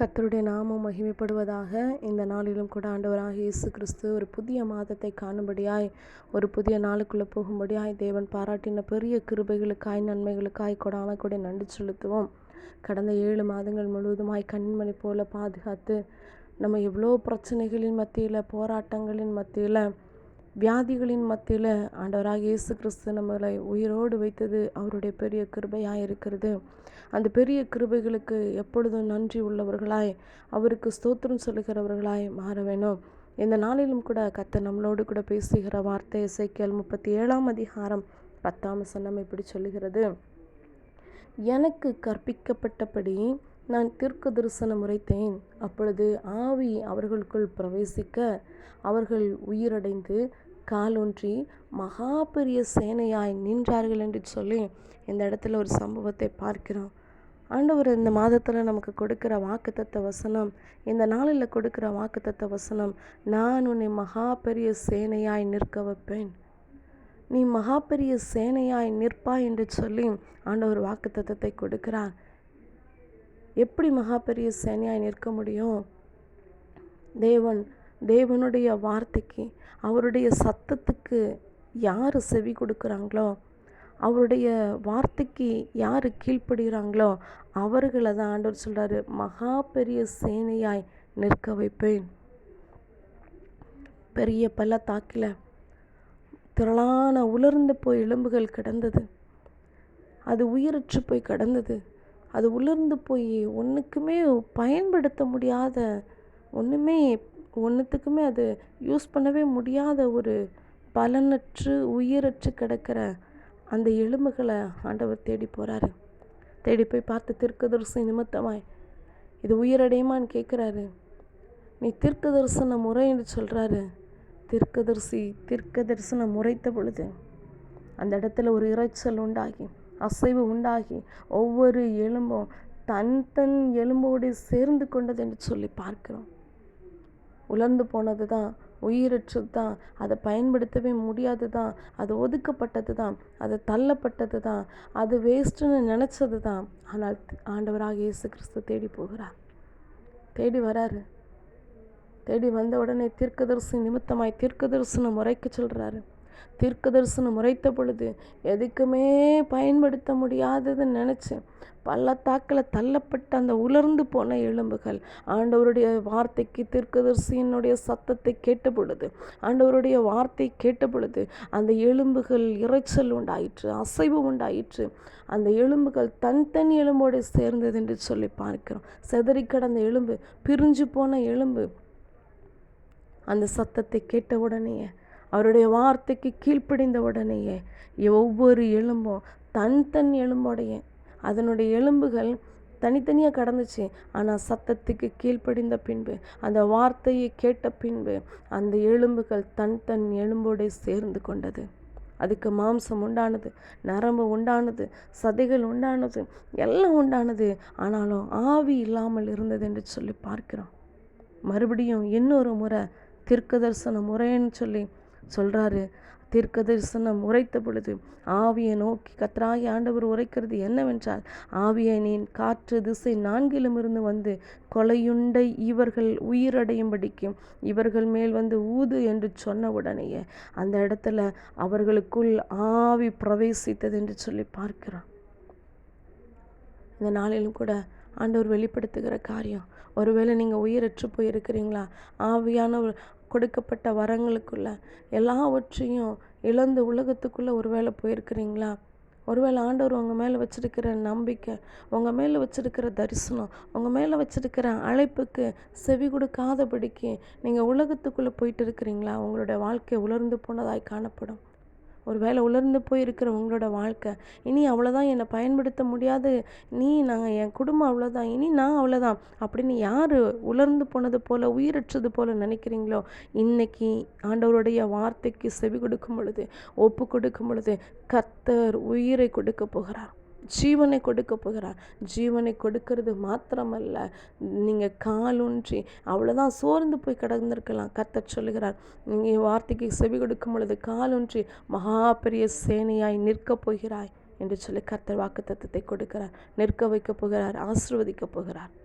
கத்தருடைய நாமம் மகிமைப்படுவதாக இந்த நாளிலும் கூட ஆண்டவராக இயேசு கிறிஸ்து ஒரு புதிய மாதத்தை காணும்படியாய் ஒரு புதிய நாளுக்குள்ளே போகும்படியாய் தேவன் பாராட்டின பெரிய கிருபைகளுக்காய் நன்மைகளுக்காய் கொடான கூட நன்றி செலுத்துவோம். கடந்த ஏழு மாதங்கள் முழுவதுமாய் கண்மணி போல பாதுகாத்து நம்ம எவ்வளோ பிரச்சனைகளின் மத்தியில் போராட்டங்களின் மத்தியில் வியாதிகளின் மத்தியில் ஆண்டவராக இயேசு கிறிஸ்து நம்மளை உயிரோடு வைத்தது அவருடைய பெரிய கிருபையாக இருக்கிறது. அந்த பெரிய கிருபைகளுக்கு எப்பொழுதும் நன்றி உள்ளவர்களாய் அவருக்கு ஸ்தோத்திரம் சொல்லுகிறவர்களாய் மாற வேணும் இந்த நாளிலும் கூட கத்த நம்மளோடு கூட பேசுகிற வார்த்தை இசைக்கல் முப்பத்தி ஏழாம் அதிகாரம் பத்தாம் சன்னம் இப்படி சொல்லுகிறது. எனக்கு கற்பிக்கப்பட்டபடி நான் தீர்க்க தரிசனம் உரைத்தேன். அப்பொழுது ஆவி அவர்களுக்குள் பிரவேசிக்க அவர்கள் உயிரடைந்து காலூன்றி மகா பெரிய சேனையாய் நின்றார்கள் என்று சொல்லி இந்த இடத்துல ஒரு சம்பவத்தை பார்க்கிறோம். ஆண்டவர் இந்த மாதத்தில் நமக்கு கொடுக்குற வாக்குத்தத்த வசனம் இந்த நாளில் கொடுக்குற வாக்குத்தத்த வசனம் நான் உன்னை மகா பெரிய சேனையாய் நிற்க வைப்பேன். நீ மகா பெரிய சேனையாய் நிற்பாய் என்று சொல்லி ஆண்டவர் வாக்குத்தத்தத்தை கொடுக்கிறார். எப்படி மகா பெரிய சேனையாய் நிற்க முடியும்? தேவன் தேவனுடைய வார்த்தைக்கு அவருடைய சத்தத்துக்கு யார் செவி கொடுக்குறாங்களோ அவருடைய வார்த்தைக்கு யார் கீழ்ப்படுகிறாங்களோ அவர்களை தான் ஆண்டவர் சொல்கிறாரு மகா பெரிய சேனையாய் நிற்க வைப்பேன். பெரிய பள்ளத்தாக்கில் திரளான உலர்ந்து போய் எலும்புகள் கிடந்தது. அது உயிரற்று போய் கிடந்தது. அது உலர்ந்து போய் ஒன்றுக்குமே பயன்படுத்த முடியாத ஒன்றுமே ஒன்றுத்துக்குமே அது யூஸ் பண்ணவே முடியாத ஒரு பலனற்று உயிரற்று கிடக்கிற அந்த எலும்புகளை ஆண்டவர் தேடி போகிறாரு தேடி போய் பார்த்து தீர்க்கதரிசி நிமித்தமாய் இது உயிரடையுமான்னு கேட்குறாரு நீ தீர்க்க தரிசன முறை என்று சொல்கிறாரு தீர்க்கதரிசி தீர்க்க தரிசனம் முறைத்த பொழுது அந்த இடத்துல ஒரு இறைச்சல் உண்டாகி அசைவு உண்டாகி ஒவ்வொரு எலும்பும் தன் தன் எலும்போடு சேர்ந்து கொண்டது என்று சொல்லி பார்க்கிறோம். உலர்ந்து போனது தான் உயிரற்றது தான் அதை பயன்படுத்தவே முடியாது தான் அது ஒதுக்கப்பட்டது தான் அது தள்ளப்பட்டது தான் அது வேஸ்ட்டுன்னு நினச்சது தான் ஆனால் ஆண்டவராக இயேசு கிறிஸ்து தேடி போகிறார். தேடி வராரு. தேடி வந்த உடனே தீர்க்கதரிசி நிமித்தமாய் தீர்க்கதரிசனம் முறைக்கு சொல்கிறாரு தீர்க்க தரிசனம் முறைத்த பொழுது எதுக்குமே பயன்படுத்த முடியாததுன்னு நினச்சேன். பள்ளத்தாக்கில் தள்ளப்பட்ட அந்த உலர்ந்து போன எலும்புகள் ஆண்டவருடைய வார்த்தைக்கு தீர்க்கதரிசியினுடைய சத்தத்தை கேட்ட பொழுது ஆண்டவருடைய வார்த்தை கேட்ட பொழுது அந்த எலும்புகள் இறைச்சல் உண்டாயிற்று அசைவு உண்டாயிற்று. அந்த எலும்புகள் தன் தன் எலும்போடு சேர்ந்தது என்று சொல்லி பார்க்கிறோம். செதறி கடந்த எலும்பு பிரிஞ்சு போன எலும்பு அந்த சத்தத்தை கேட்ட உடனேயே அவருடைய வார்த்தைக்கு கீழ்ப்படிந்த உடனேயே ஒவ்வொரு எலும்பும் தன் தன் எலும்போடைய. அதனுடைய எலும்புகள் தனித்தனியாக கடந்துச்சு. ஆனால் சத்தத்துக்கு கீழ்ப்படிந்த பின்பு அந்த வார்த்தையை கேட்ட பின்பு அந்த எலும்புகள் தன் தன் எலும்போடு சேர்ந்து கொண்டது. அதுக்கு மாம்சம் உண்டானது நரம்பு உண்டானது சதைகள் உண்டானது எல்லாம் உண்டானது. ஆனாலும் ஆவி இல்லாமல் இருந்தது என்று சொல்லி பார்க்கிறோம். மறுபடியும் இன்னொரு முறை தீர்க்க தரிசனம் முறைன்னு சொல்லி சொல்கிறாரு தீர்க்க தரிசனம் உரைத்த பொழுது ஆவியை நோக்கி கத்ராகி ஆண்டவர் உரைக்கிறது என்னவென்றால் ஆவியை நீ காற்று திசை நான்கிலும் இருந்து வந்து கொலையுண்டை இவர்கள் உயிரடையும்படிக்கும் இவர்கள் மேல் வந்து ஊது என்று சொன்ன உடனேயே அந்த இடத்துல அவர்களுக்குள் ஆவி பிரவேசித்தது என்று சொல்லி பார்க்கிறான் இந்த நாளிலும் கூட ஆண்டவர் வெளிப்படுத்துகிற காரியம் ஒருவேளை நீங்கள் உயிரற்று போயிருக்கிறீங்களா? ஆவியான கொடுக்கப்பட்ட வரங்களுக்குள்ள எல்லாவற்றையும் இழந்து உலகத்துக்குள்ளே ஒரு வேளை போயிருக்கிறீங்களா? ஒருவேளை ஆண்டவர் உங்கள் மேலே வச்சுருக்கிற நம்பிக்கை உங்கள் மேலே வச்சுருக்கிற தரிசனம் உங்கள் மேலே வச்சுருக்கிற அழைப்புக்கு செவி கொடுக்காதபடிக்கு நீங்கள் உலகத்துக்குள்ளே போயிட்டு இருக்கிறீங்களா? உங்களுடைய வாழ்க்கை உலர்ந்து போனதாய் காணப்படும். ஒரு வேளை உலர்ந்து போயிருக்கிற உங்களோட வாழ்க்கை. இனி அவ்வளோதான் என்னை பயன்படுத்த முடியாது. நீ நாங்கள் என் குடும்பம் அவ்வளோதான் இனி நான் அவ்வளோதான் அப்படின்னு யார் உலர்ந்து போனது போல் உயிரற்றது போல் நினைக்கிறீங்களோ? இன்னைக்கு ஆண்டவருடைய வார்த்தைக்கு செவி கொடுக்கும் பொழுது ஒப்பு கொடுக்கும் பொழுது கத்தர் உயிரை கொடுக்க போகிறார். ஜீவனை கொடுக்க போகிறார். ஜீவனை கொடுக்கறது மாத்திரமல்ல நீங்கள் காலூன்றி அவ்வளோதான் சோர்ந்து போய் கிடந்திருக்கலாம். கத்த சொல்லுகிறார் நீங்கள் வார்த்தைக்கு செவி கொடுக்கும் பொழுது காலூன்றி மகா பெரிய சேனையாய் நிற்கப் போகிறாய் என்று சொல்லி கர்த்தர் வாக்கு தத்துவத்தை கொடுக்கிறார். நிற்க வைக்கப் போகிறார் ஆசிர்வதிக்கப் போகிறார்.